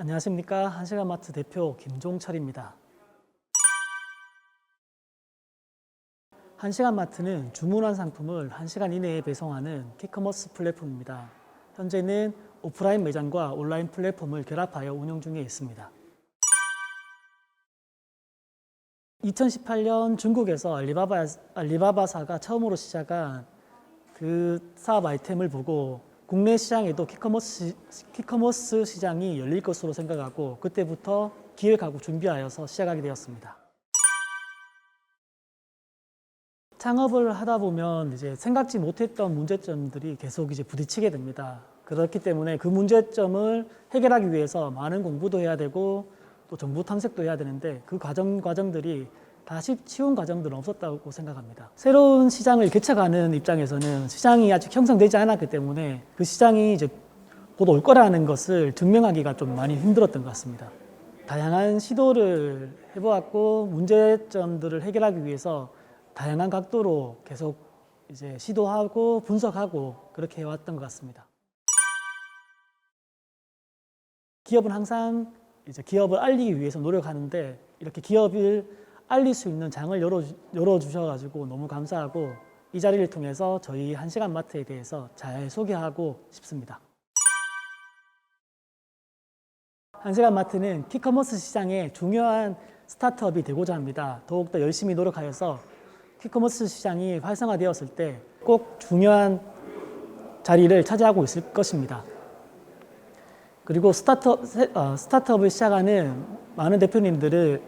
안녕하십니까 한시간마트 대표 김종철입니다. 한시간마트는 주문한 상품을 1시간 이내에 배송하는 키커머스 플랫폼입니다. 현재는 오프라인 매장과 온라인 플랫폼을 결합하여 운영 중에 있습니다. 2018년 중국에서 알리바바, 알리바바사가 처음으로 시작한 그 사업 아이템을 보고 국내 시장에도 키커머스, 시- 키커머스 시장이 열릴 것으로 생각하고 그때부터 기획하고 준비하여서 시작하게 되었습니다. 창업을 하다 보면 이제 생각지 못했던 문제점들이 계속 이제 부딪히게 됩니다. 그렇기 때문에 그 문제점을 해결하기 위해서 많은 공부도 해야 되고 또 정보 탐색도 해야 되는데 그 과정 과정들이 다 쉽- 쉬운 과정들은 없었다고 생각합니다. 새로운 시장을 개척하는 입장에서는 시장이 아직 형성되지 않았기 때문에 그 시장이 이제 곧 올 거라는 것을 증명하기가 좀 많이 힘들었던 것 같습니다. 다양한 시도를 해보았고 문제점들을 해결하기 위해서 다양한 각도로 계속 이제 시도하고 분석하고 그렇게 해왔던 것 같습니다. 기업은 항상 이제 기업을 알리기 위해서 노력하는데 이렇게 기업을 알릴 수 있는 장을 열어 열어주셔가지고 너무 감사하고 이 자리를 통해서 저희 한시간 마트에 대해서 잘 소개하고 싶습니다. 한시간 마트는 키커머스 시장의 중요한 스타트업이 되고자 합니다. 더욱더 열심히 노력하여서 키커머스 시장이 활성화되었을 때 꼭 중요한 자리를 차지하고 있을 것입니다. 그리고 스타트업, 세- 어, 스타트업을 시작하는 많은 대표님들을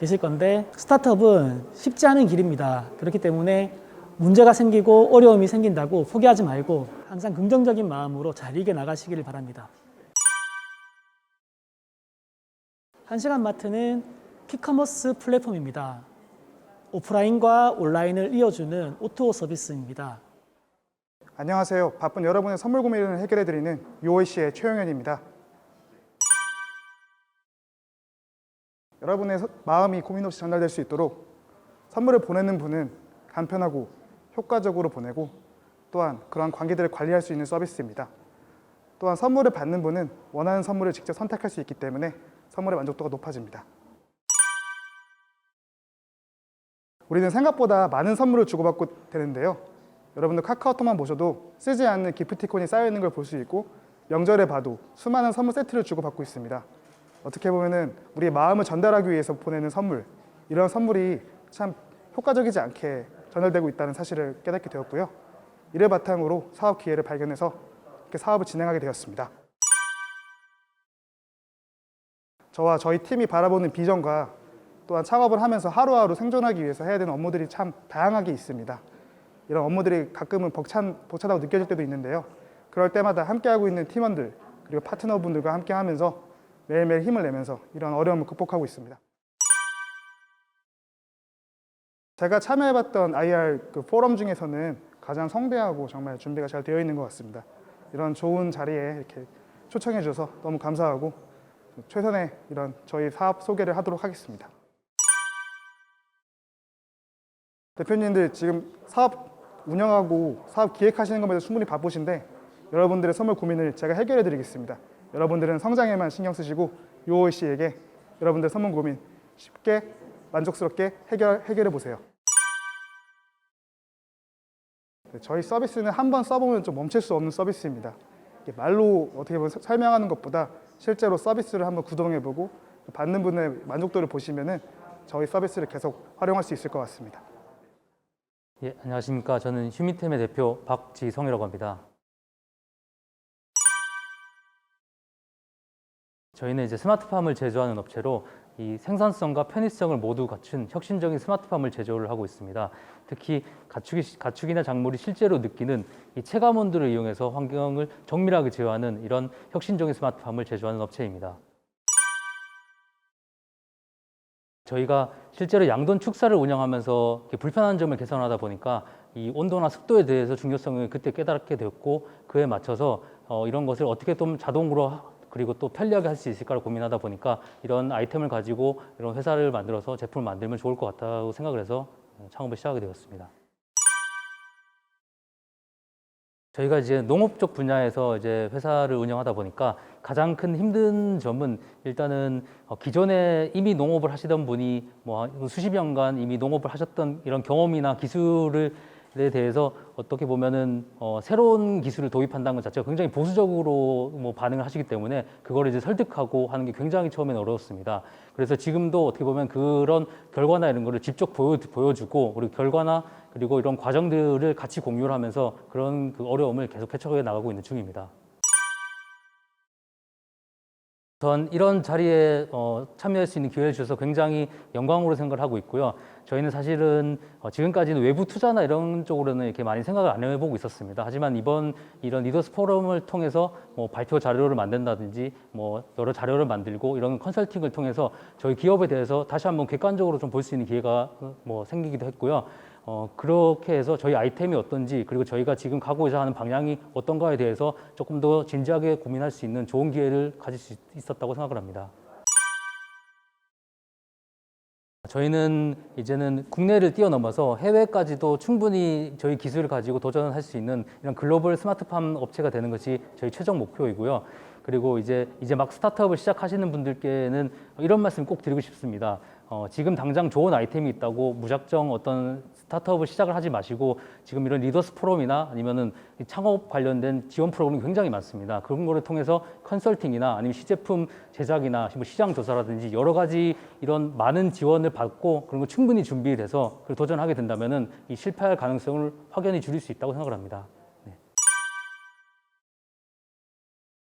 계실 건데 스타트업은 쉽지 않은 길입니다. 그렇기 때문에 문제가 생기고 어려움이 생긴다고 포기하지 말고 항상 긍정적인 마음으로 잘 이겨 나가시기를 바랍니다. 한시간 마트는 키커머스 플랫폼입니다. 오프라인과 온라인을 이어주는 오토 서비스입니다. 안녕하세요. 바쁜 여러분의 선물 고민을 해결해드리는 UOC의 최영현입니다. 여러분의 서- 마음이 고민 없이 전달될 수 있도록 선물을 보내는 분은 간편하고 효과적으로 보내고 또한 그러한 관계들을 관리할 수 있는 서비스입니다. 또한 선물을 받는 분은 원하는 선물을 직접 선택할 수 있기 때문에 선물의 만족도가 높아집니다. 우리는 생각보다 많은 선물을 주고받고 되는데요. 여러분들 카카오톡만 보셔도 쓰지 않는 기프티콘이 쌓여 있는 걸 볼 수 있고 명절에 봐도 수많은 선물 세트를 주고받고 있습니다. 어떻게 보면은 우리의 마음을 전달하기 위해서 보내는 선물 이런 선물이 참 효과적이지 않게 전달되고 있다는 사실을 깨닫게 되었고요. 이를 바탕으로 사업 기회를 발견해서 이렇게 사업을 진행하게 되었습니다. 저와 저희 팀이 바라보는 비전과 또한 창업을 하면서 하루하루 생존하기 위해서 해야 되는 업무들이 참 다양하게 있습니다. 이런 업무들이 가끔은 벅찬, 벅차다고 느껴질 때도 있는데요. 그럴 때마다 함께하고 있는 팀원들 그리고 파트너분들과 함께하면서 매일매일 힘을 내면서 이런 어려움을 극복하고 있습니다. 제가 참여해봤던 IR 그 포럼 중에서는 가장 성대하고 정말 준비가 잘 되어 있는 것 같습니다. 이런 좋은 자리에 이렇게 초청해 주셔서 너무 감사하고 최선의 이런 저희 사업 소개를 하도록 하겠습니다. 대표님들 지금 사업 운영하고 사업 기획하시는 것에도 충분히 바쁘신데 여러분들의 선물 고민을 제가 해결해 드리겠습니다. 여러분들은 성장에만 신경 쓰시고 요호 씨에게 여러분들 선물 고민 쉽게 만족스럽게 해결, 해결해 보세요. 네, 저희 서비스는 한 번 써보면 좀 멈출 수 없는 서비스입니다. 말로 어떻게 보면 서- 설명하는 것보다 실제로 서비스를 한번 구동해보고 받는 분의 만족도를 보시면은 저희 서비스를 계속 활용할 수 있을 것 같습니다. 예, 안녕하십니까. 저는 휴미템의 대표 박지성이라고 합니다. 저희는 이제 스마트팜을 제조하는 업체로 이 생산성과 편의성을 모두 갖춘 혁신적인 스마트팜을 제조를 하고 있습니다. 특히 가축이, 가축이나 작물이 실제로 느끼는 이 체감온도를 이용해서 환경을 정밀하게 제어하는 이런 혁신적인 스마트팜을 제조하는 업체입니다. 저희가 실제로 양돈 축사를 운영하면서 불편한 점을 개선하다 보니까 이 온도나 습도에 대해서 중요성을 그때 깨달게 되었고 그에 맞춰서 어, 이런 것을 어떻게 좀 자동으로 하- 그리고 또 편리하게 할 수 있을까를 고민하다 보니까 이런 아이템을 가지고 이런 회사를 만들어서 제품을 만들면 좋을 것 같다고 생각을 해서 어, 창업을 시작하게 되었습니다. 저희가 이제 농업 쪽 분야에서 이제 회사를 운영하다 보니까 가장 큰 힘든 점은 일단은 어, 기존에 이미 농업을 하시던 분이 뭐 수십 년간 이미 농업을 하셨던 이런 경험이나 기술을 에 대해서 어떻게 보면은 어, 새로운 기술을 도입한다는 것 자체가 굉장히 보수적으로 뭐 반응을 하시기 때문에 그거를 이제 설득하고 하는 게 굉장히 처음에는 어려웠습니다. 그래서 지금도 어떻게 보면 그런 결과나 이런 거를 직접 보여, 보여주고 그리고 결과나 그리고 이런 과정들을 같이 공유를 하면서 그런 그 어려움을 계속 헤쳐가 나가고 있는 중입니다. 전 이런 자리에 어, 참여할 수 있는 기회를 주셔서 굉장히 영광으로 생각을 하고 있고요. 저희는 사실은 어, 지금까지는 외부 투자나 이런 쪽으로는 이렇게 많이 생각을 안 해보고 있었습니다. 하지만 이번 이런 리더스 포럼을 통해서 뭐 발표 자료를 만든다든지 뭐 여러 자료를 만들고 이런 컨설팅을 통해서 저희 기업에 대해서 다시 한번 객관적으로 좀 볼 수 있는 기회가 어, 뭐 생기기도 했고요. 어, 그렇게 해서 저희 아이템이 어떤지 그리고 저희가 지금 가고자 하는 방향이 어떤가에 대해서 조금 더 진지하게 고민할 수 있는 좋은 기회를 가질 수 있었다고 생각을 합니다. 저희는 이제는 국내를 뛰어넘어서 해외까지도 충분히 저희 기술을 가지고 도전할 수 있는 이런 글로벌 스마트팜 업체가 되는 것이 저희 최종 목표이고요. 그리고 이제 이제 막 스타트업을 시작하시는 분들께는 이런 말씀 꼭 드리고 싶습니다. 어, 지금 당장 좋은 아이템이 있다고 무작정 어떤 스타트업을 시작을 하지 마시고 지금 이런 리더스 포럼이나 아니면은 이 창업 관련된 지원 프로그램이 굉장히 많습니다. 그런 거를 통해서 컨설팅이나 아니면 시제품 제작이나 뭐 시장 조사라든지 여러 가지 이런 많은 지원을 받고 그런 거 충분히 준비를 해서 그걸 도전하게 된다면은 이 실패할 가능성을 확연히 줄일 수 있다고 생각을 합니다. 네.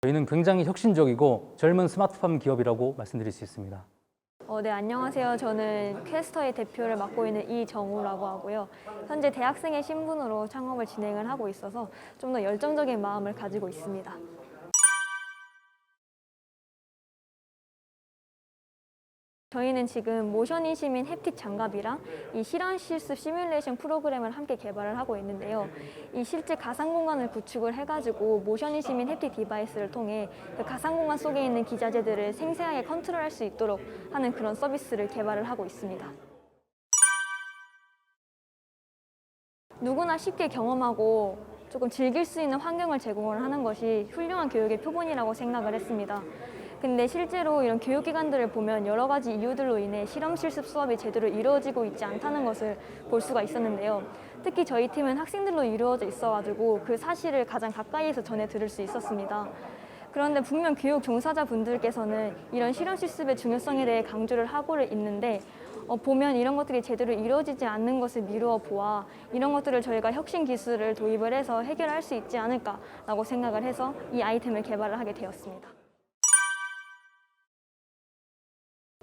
저희는 굉장히 혁신적이고 젊은 스마트팜 기업이라고 말씀드릴 수 있습니다. 어, 네, 안녕하세요. 저는 퀘스터의 대표를 맡고 있는 이정우라고 하고요. 현재 대학생의 신분으로 창업을 진행을 하고 있어서 좀 더 열정적인 마음을 가지고 있습니다. 저희는 지금 모션인 시민 햅틱 장갑이랑 이 실험 실습 시뮬레이션 프로그램을 함께 개발을 하고 있는데요. 이 실제 가상 공간을 구축을 해가지고 모션인 시민 햅틱 디바이스를 통해 그 가상 공간 속에 있는 기자재들을 생생하게 컨트롤할 수 있도록 하는 그런 서비스를 개발을 하고 있습니다. 누구나 쉽게 경험하고 조금 즐길 수 있는 환경을 제공을 하는 것이 훌륭한 교육의 표본이라고 생각을 했습니다. 근데 실제로 이런 교육기관들을 보면 여러 가지 이유들로 인해 실험 실습 수업이 제대로 이루어지고 있지 않다는 것을 볼 수가 있었는데요. 특히 저희 팀은 학생들로 이루어져 있어가지고 그 사실을 가장 가까이에서 전해 들을 수 있었습니다. 그런데 분명 교육 종사자분들께서는 이런 실험 실습의 중요성에 대해 강조를 하고를 있는데 어, 보면 이런 것들이 제대로 이루어지지 않는 것을 미루어 보아 이런 것들을 저희가 혁신 기술을 도입을 해서 해결할 수 있지 않을까라고 생각을 해서 이 아이템을 개발을 하게 되었습니다.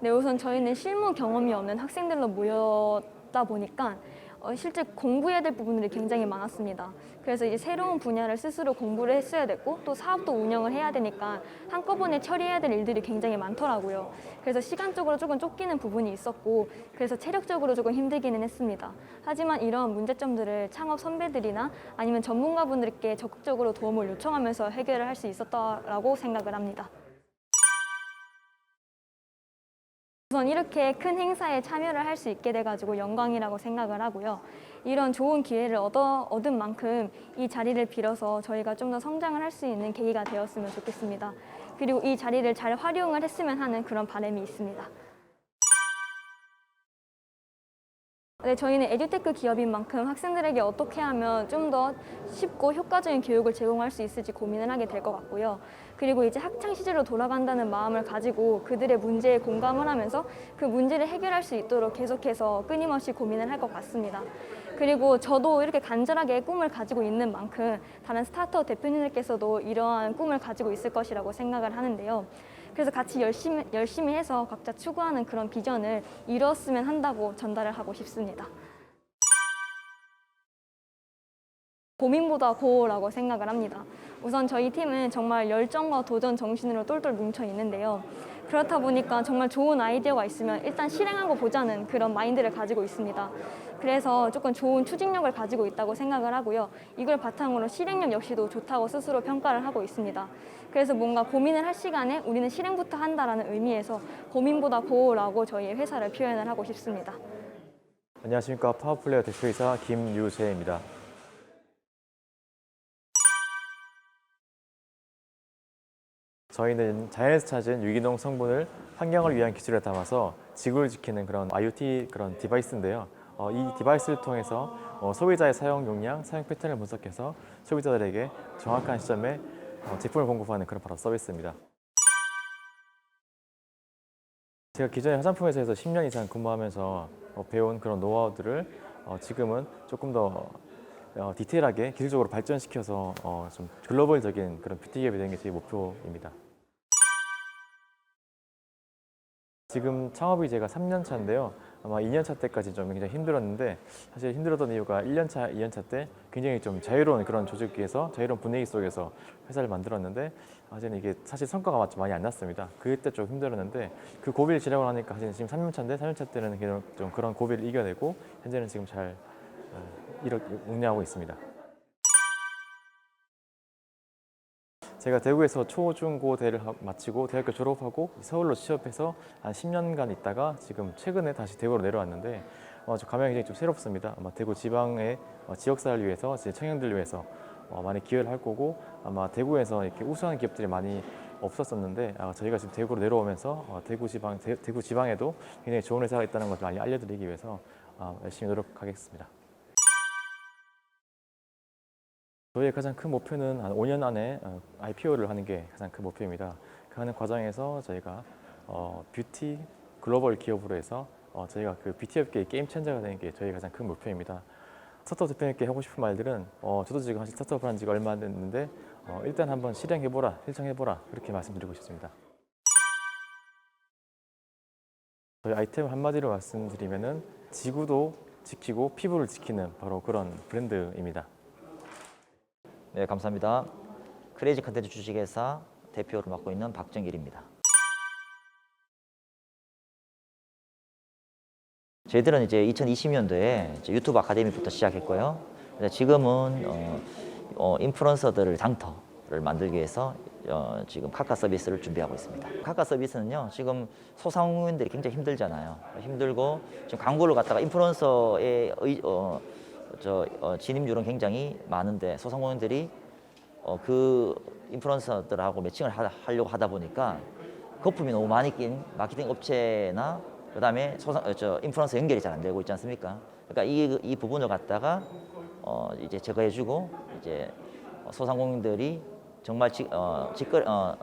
네, 우선 저희는 실무 경험이 없는 학생들로 모였다 보니까 어, 실제 공부해야 될 부분들이 굉장히 많았습니다. 그래서 이제 새로운 분야를 스스로 공부를 했어야 됐고 또 사업도 운영을 해야 되니까 한꺼번에 처리해야 될 일들이 굉장히 많더라고요. 그래서 시간적으로 조금 쫓기는 부분이 있었고 그래서 체력적으로 조금 힘들기는 했습니다. 하지만 이런 문제점들을 창업 선배들이나 아니면 전문가분들께 적극적으로 도움을 요청하면서 해결을 할 수 있었다라고 생각을 합니다. 우선 이렇게 큰 행사에 참여를 할 수 있게 돼가지고 영광이라고 생각을 하고요. 이런 좋은 기회를 얻어, 얻은 만큼 이 자리를 빌어서 저희가 좀 더 성장을 할 수 있는 계기가 되었으면 좋겠습니다. 그리고 이 자리를 잘 활용을 했으면 하는 그런 바람이 있습니다. 네, 저희는 에듀테크 기업인 만큼 학생들에게 어떻게 하면 좀 더 쉽고 효과적인 교육을 제공할 수 있을지 고민을 하게 될 것 같고요. 그리고 이제 학창 시절로 돌아간다는 마음을 가지고 그들의 문제에 공감을 하면서 그 문제를 해결할 수 있도록 계속해서 끊임없이 고민을 할 것 같습니다. 그리고 저도 이렇게 간절하게 꿈을 가지고 있는 만큼 다른 스타트업 대표님들께서도 이러한 꿈을 가지고 있을 것이라고 생각을 하는데요. 그래서 같이 열심히, 열심히 해서 각자 추구하는 그런 비전을 이뤘으면 한다고 전달을 하고 싶습니다. 고민보다 고라고 생각을 합니다. 우선 저희 팀은 정말 열정과 도전 정신으로 똘똘 뭉쳐 있는데요. 그렇다 보니까 정말 좋은 아이디어가 있으면 일단 실행하고 보자는 그런 마인드를 가지고 있습니다. 그래서 조금 좋은 추진력을 가지고 있다고 생각을 하고요. 이걸 바탕으로 실행력 역시도 좋다고 스스로 평가를 하고 있습니다. 그래서 뭔가 고민을 할 시간에 우리는 실행부터 한다라는 의미에서 고민보다 고라고 저희의 회사를 표현을 하고 싶습니다. 안녕하십니까 파워플레이어 대표이사 김유세입니다. 저희는 자연에서 찾은 유기농 성분을 환경을 위한 기술에 담아서 지구를 지키는 그런 IoT 그런 디바이스인데요. 어, 이 디바이스를 통해서 어, 소비자의 사용 용량, 사용 패턴을 분석해서 소비자들에게 정확한 시점에 어, 제품을 공급하는 그런 바로 서비스입니다. 제가 기존에 화장품 회사에서 10년 이상 근무하면서 어, 배운 그런 노하우들을 어, 지금은 조금 더 어, 디테일하게 기술적으로 발전시켜서 어, 좀 글로벌적인 그런 뷰티 기업이 되는 게 제 목표입니다. 지금 창업이 제가 3년 차인데요. 아마 2년 차 때까지 좀 굉장히 힘들었는데 사실 힘들었던 이유가 1년 차, 2년 차 때 굉장히 좀 자유로운 그런 조직에서 자유로운 분위기 속에서 회사를 만들었는데 사실은 이게 사실 성과가 좀 많이 안 났습니다. 그때 좀 힘들었는데 그 고비를 지나고 나니까 사실 지금 3년 차인데 3년 차 때는 좀 그런 고비를 이겨내고 현재는 지금 잘 어, 이렇게 운영하고 있습니다. 제가 대구에서 초, 중, 고 대를 하- 마치고 대학교 졸업하고 서울로 취업해서 한 10년간 있다가 지금 최근에 다시 대구로 내려왔는데 어, 저 감회가 굉장히 좀 새롭습니다. 아마 대구 지방의 어, 지역사회를 위해서 제 청년들을 위해서 어, 많이 기여를 할 거고 아마 대구에서 이렇게 우수한 기업들이 많이 없었었는데 아, 저희가 지금 대구로 내려오면서 어, 대구 지방 대, 구 지방에도 굉장히 좋은 회사가 있다는 것을 많이 알려드리기 위해서 아, 열심히 노력하겠습니다. 저희의 가장 큰 목표는 한 5년 안에 어, IPO를 하는 게 가장 큰 목표입니다. 그 하는 과정에서 저희가 어, 뷰티 글로벌 기업으로 해서 어, 저희가 그 뷰티 업계의 게임 체인저가 되는 게 저희 가장 큰 목표입니다. 스타트업 대표님께 하고 싶은 말들은 어, 저도 지금 사실 스타트업을 한 지가 얼마 안 됐는데 어, 일단 한번 실행해보라, 실천해보라 그렇게 말씀드리고 싶습니다. 저희 아이템 한마디로 말씀드리면은 지구도 지키고 피부를 지키는 바로 그런 브랜드입니다. 네, 감사합니다. 크레이지 컨텐츠 주식회사 대표를 맡고 있는 박정길입니다. 저희들은 이제 2020년도에 이제 유튜브 아카데미부터 시작했고요. 지금은 어, 어, 인플루언서들을 장터를 만들기 위해서 어, 지금 카카 서비스를 준비하고 있습니다. 카카 서비스는요, 지금 소상공인들이 굉장히 힘들잖아요. 힘들고 지금 광고를 갖다가 인플루언서의 의, 어, 저 어, 진입률은 굉장히 많은데 소상공인들이 어, 그 인플루언서들하고 매칭을 하, 하려고 하다 보니까 거품이 너무 많이 낀 마케팅 업체나 그다음에 소상 어, 저 인플루언서 연결이 잘 안 되고 있지 않습니까? 그러니까 이, 이 부분을 갖다가 어, 이제 제거해주고 이제 어, 소상공인들이 정말 직, 어, 직거래 어,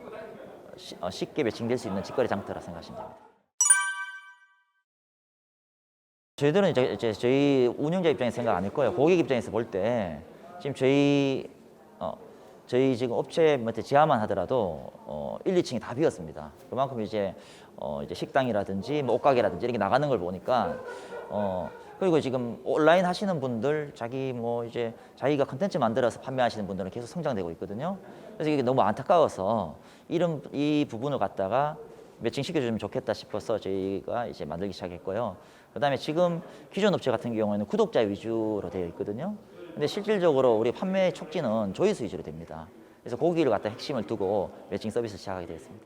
시- 어, 쉽게 매칭될 수 있는 직거래 장터라 생각하시면 됩니다. 저희들은 이제, 이제 저희 운영자 입장에서 생각 안 했고요. 고객 입장에서 볼 때 지금 저희 어, 저희 지금 업체 밑에 지하만 하더라도 어, 1, 2층이 다 비었습니다. 그만큼 이제 어, 이제 식당이라든지 뭐 옷가게라든지 이렇게 나가는 걸 보니까 어, 그리고 지금 온라인 하시는 분들 자기 뭐 이제 자기가 컨텐츠 만들어서 판매하시는 분들은 계속 성장되고 있거든요. 그래서 이게 너무 안타까워서 이런 이 부분을 갖다가 매칭 시켜주면 좋겠다 싶어서 저희가 이제 만들기 시작했고요. 그다음에 지금 기존 업체 같은 경우에는 구독자 위주로 되어 있거든요. 근데 실질적으로 우리 판매 촉진은 조회수 위주로 됩니다. 그래서 거기를 갖다 핵심을 두고 매칭 서비스 시작하게 되었습니다.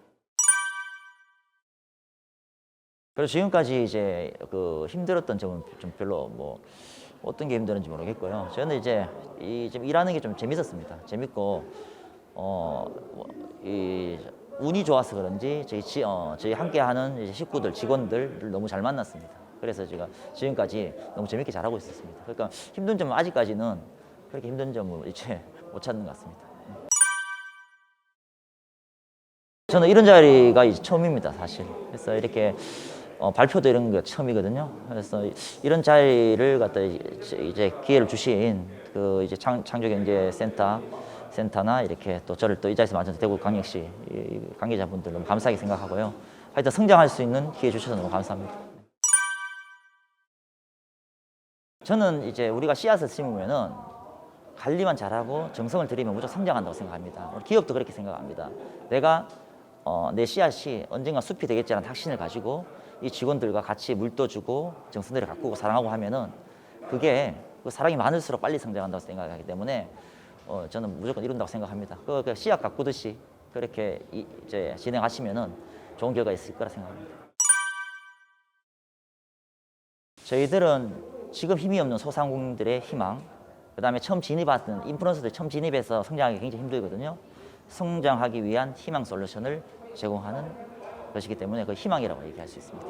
그래서 지금까지 이제 그 힘들었던 점은 좀 별로 뭐 어떤 게 힘들었는지 모르겠고요. 저는 이제 이 좀 일하는 게 좀 재밌었습니다. 재밌고 어이 운이 좋아서 그런지 저희 지, 어, 저희 함께하는 이제 식구들 직원들을 너무 잘 만났습니다. 그래서 제가 지금까지 너무 재밌게 잘하고 있었습니다. 그러니까 힘든 점은 아직까지는 그렇게 힘든 점을 이제 못 찾는 것 같습니다. 저는 이런 자리가 이제 처음입니다, 사실. 그래서 이렇게 어, 발표도 이런 게 처음이거든요. 그래서 이런 자리를 갖다 이제 기회를 주신 그 이제 창, 창조경제센터 센터나 이렇게 또 저를 또 이 자리에서 맞춰서 대구 광역시 이 관계자분들 너무 감사하게 생각하고요. 하여튼 성장할 수 있는 기회 주셔서 너무 감사합니다. 저는 이제 우리가 씨앗을 심으면은 관리만 잘하고 정성을 들이면 무조건 성장한다고 생각합니다. 우리 기업도 그렇게 생각합니다. 내가 어, 내 씨앗이 언젠가 숲이 되겠지라는 확신을 가지고 이 직원들과 같이 물도 주고 정성들을 가꾸고 사랑하고 하면은 그게 그 사랑이 많을수록 빨리 성장한다고 생각하기 때문에 어, 저는 무조건 이룬다고 생각합니다. 그, 그 씨앗 가꾸듯이 그렇게 이, 이제 진행하시면은 좋은 결과 있을 거라 생각합니다. 저희들은 지금 힘이 없는 소상공인들의 희망, 그 다음에 처음 진입하던 인플루언서들 처음 진입해서 성장하기 굉장히 힘들거든요. 성장하기 위한 희망 솔루션을 제공하는 것이기 때문에 그 희망이라고 얘기할 수 있습니다.